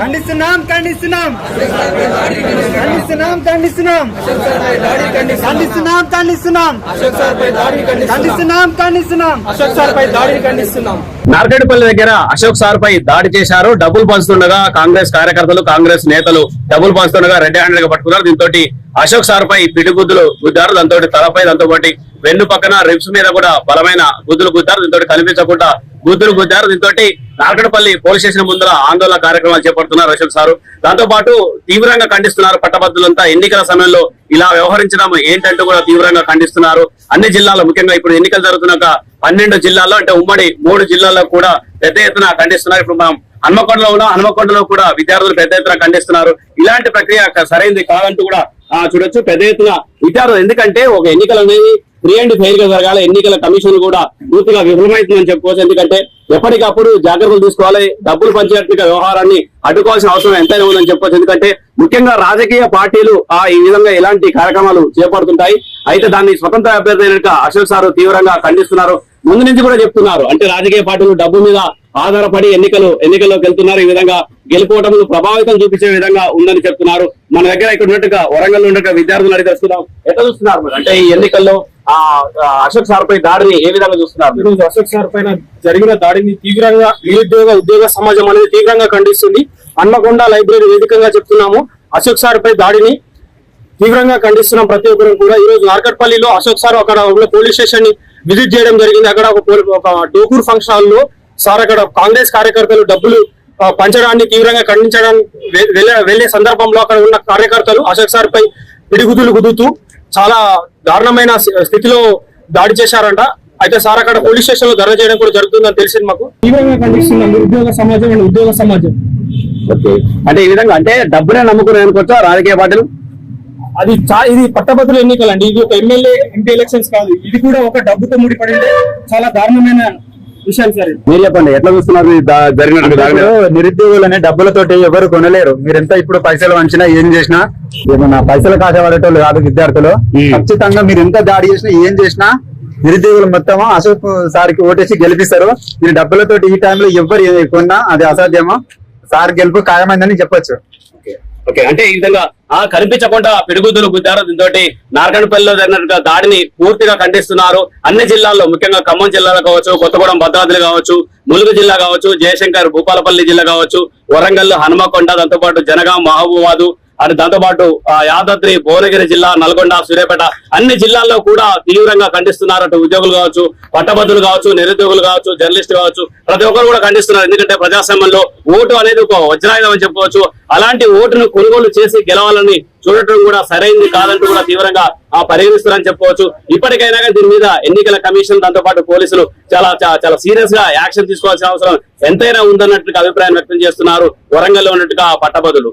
ఖండిస్తున్నాం ఖండిస్తున్నాం. ఖండిస్తున్నాం ఖండిస్తున్నాం. ఖండిస్తున్నాం ఖండిస్తున్నాం. ఖండిస్తున్నాం ఖండిస్తున్నాం. అశోక్ సార్ పై దాడిని ఖండిస్తున్నాం దగ్గర అశోక్ సార్ పై దాడి చేశారు. డబ్బులు పంచుతుండగా కాంగ్రెస్ కార్యకర్తలు కాంగ్రెస్ నేతలు డబ్బులు పంచుతుండగా రెడ్ హ్యాండెడ్గా పట్టుకున్నారు. దీంతో అశోక్ సార్ పై పిడిగుద్దులు గుద్దారు. దాంతో తలపై దాంతో పాటు వెన్ను పక్కన రిబ్స్ మీద కూడా బలమైన గుద్దులు గుద్దారు. దీంతో కనిపించకుండా గుద్దులు గుద్దారు. దీంతో నాకడపల్లి పోలీస్ స్టేషన్ ముందర ఆందోళన కార్యక్రమాలు చేపడుతున్నారు అశోక్ సారు. దాంతో పాటు తీవ్రంగా ఖండిస్తున్నారు పట్టభద్రులంతా. ఎన్నికల సమయంలో ఇలా వ్యవహరించడం ఏంటంటూ కూడా తీవ్రంగా ఖండిస్తున్నారు. అన్ని జిల్లాల్లో ముఖ్యంగా ఇప్పుడు ఎన్నికలు జరుగుతున్నాక పన్నెండు జిల్లాల్లో అంటే ఉమ్మడి మూడు జిల్లాల్లో కూడా పెద్ద ఎత్తున ఖండిస్తున్నారు. ఇప్పుడు మనం హన్మకొండలో ఉన్న. హన్మకొండలో కూడా విద్యార్థులు పెద్ద ఎత్తున ఖండిస్తున్నారు. ఇలాంటి ప్రక్రియ సరైనది కాదంటూ కూడా చూడొచ్చు. పెద్ద ఎత్తున విద్యార్థులు ఎందుకంటే ఒక ఎన్నికలు అనేది ఫ్రీ అండ్ ఫెయిర్గా జరగాల. ఎన్నికల కమిషన్ కూడా పూర్తిగా విఫలమైతుందని చెప్పుకోవచ్చు. ఎందుకంటే ఎప్పటికప్పుడు జాగ్రత్తలు తీసుకోవాలి. డబ్బులు పంచేట్టుగా వ్యవహారాన్ని అడ్డుకోవాల్సిన అవసరం ఎంతైనా ఉందని చెప్పుకోవచ్చు. ఎందుకంటే ముఖ్యంగా రాజకీయ పార్టీలు ఆ ఈ విధంగా ఇలాంటి కార్యక్రమాలు చేపడుతుంటాయి. అయితే దాన్ని స్వతంత్ర అభ్యర్థి అయిన అశోక్ సార్ తీవ్రంగా ఖండిస్తున్నారు. ముందు నుంచి కూడా చెప్తున్నారు. అంటే రాజకీయ పార్టీలు డబ్బు మీద ఆధారపడి ఎన్నికలు ఎన్నికల్లోకి వెళ్తున్నారు. ఈ విధంగా గెలుపోవటములు ప్రభావితం చూపించే విధంగా ఉందని చెప్తున్నారు. మన దగ్గర ఇక్కడ ఉన్నట్టుగా వరంగల్ ఉన్నట్టుగా విద్యార్థులు అడిగి తెలుస్తున్నాం ఎట్లా చూస్తున్నారు అంటే ఈ ఎన్నికల్లో ఆ అశోక్ సార్ పై దాడిని ఏ విధంగా చూస్తున్నారు ఈ రోజు అశోక్ సార్ పైన జరిగిన దాడిని తీవ్రంగా నిరుద్యోగ ఉద్యోగ సమాజం అనేది తీవ్రంగా ఖండిస్తుంది. అన్నకొండ లైబ్రరీ వేదికగా చెప్తున్నాము. అశోక్ సార్ పై దాడిని తీవ్రంగా ఖండిస్తున్నాం ప్రతి ఒక్కరు కూడా ఈ రోజు నార్కట్పల్లిలో అశోక్ సార్ అక్కడ ఉన్న పోలీస్ స్టేషన్ని విజిట్ చేయడం జరిగింది. అక్కడ ఒక ఒక డోకూర్ ఫంక్షన్ హాల్లో సార్ అక్కడ కాంగ్రెస్ కార్యకర్తలు డబ్బులు పంచడాన్ని తీవ్రంగా ఖండించడానికి వెళ్ళే సందర్భంలో అక్కడ ఉన్న కార్యకర్తలు అశోక్ సార్ పై పిడిగుదులు గుదుతూ చాలా దారుణమైన స్థి- స్థితిలో దాడి చేశారంట. అయితే సార్ అక్కడ పోలీస్ స్టేషన్లో ధర చేయడం కూడా జరుగుతుందని తెలిసింది మాకు. తీవ్రంగా ఖండిస్తున్నాం నిరుద్యోగ సమాజం అండ్ ఉద్యోగ సమాజం. ఓకే. అంటే ఈ విధంగా అంటే డబ్బునే నమ్ముకుని అనుకోవచ్చా రాజకీయ పార్టీలు? అది ఇది పట్టభద్రుల ఎన్నికలు అండి ఇది ఒక ఎమ్మెల్యే ఎంపీ ఎలక్షన్స్ కాదు. ఇది కూడా ఒక డబ్బుతో ముడిపడింది. చాలా దారుణమైన మీరు చెప్పండి ఎట్లా చూస్తున్నారు నిరుద్యోగులని డబ్బులతోటి ఎవరు కొనలేరు. మీరెంత ఇప్పుడు పైసలు వంచినా ఏం చేసినా? ఏమన్నా పైసలు కాసేవాడేటోళ్ళు కాదు విద్యార్థులు. ఖచ్చితంగా మీరు ఎంత దాడి చేసినా ఏం చేసినా నిరుద్యోగులు మొత్తం అశోక్ సార్కి ఓటేసి గెలిపిస్తారు. మీరు డబ్బులతోటి ఈ టైంలో ఎవరు కొన్నా అది అసాధ్యమో? సార్ గెలుపు ఖాయమైందని చెప్పొచ్చు. ఓకే అంటే ఈ విధంగా ఆ కనిపించకుండా పిడుగుద్దులు గుద్దారు. దీంతో నార్కనపల్లిలో జరిగినట్టుగా దాడిని పూర్తిగా ఖండిస్తున్నారు. అన్ని జిల్లాల్లో ముఖ్యంగా ఖమ్మం జిల్లాలో కావచ్చు కొత్తగూడెం భద్రాద్రి కావచ్చు ములుగు జిల్లా కావచ్చు జయశంకర్ భూపాలపల్లి జిల్లా కావచ్చు వరంగల్ హనుమకొండ దాంతోపాటు జనగాం మహబూబాదు అని దాంతోపాటు ఆ, యాదాద్రి భువనగిరి జిల్లా నల్గొండ సూర్యాపేట అన్ని జిల్లాల్లో కూడా తీవ్రంగా ఖండిస్తున్నారు అటు ఉద్యోగులు కావచ్చు పట్టభద్రులు కావచ్చు నిరుద్యోగులు కావచ్చు జర్నలిస్టు కావచ్చు. ప్రతి ఒక్కరు కూడా ఖండిస్తున్నారు. ఎందుకంటే ప్రజాస్వామ్యంలో ఓటు అనేది ఒక వజ్రాయుధం అని చెప్పుకోవచ్చు. అలాంటి ఓటును కొనుగోలు చేసి గెలవాలని చూడటం కూడా సరైనది కాదంటూ కూడా తీవ్రంగా ఆ పరిగణిస్తున్నారని చెప్పుకోవచ్చు. ఇప్పటికైనా దీని మీద ఎన్నికల కమిషన్ దాంతో పాటు పోలీసులు చాలా చాలా సీరియస్గా యాక్షన్ తీసుకోవాల్సిన అవసరం ఎంతైనా ఉందన్నట్టుగా అభిప్రాయం వ్యక్తం చేస్తున్నారు వరంగల్లో ఉన్నట్టుగా పట్టబదులు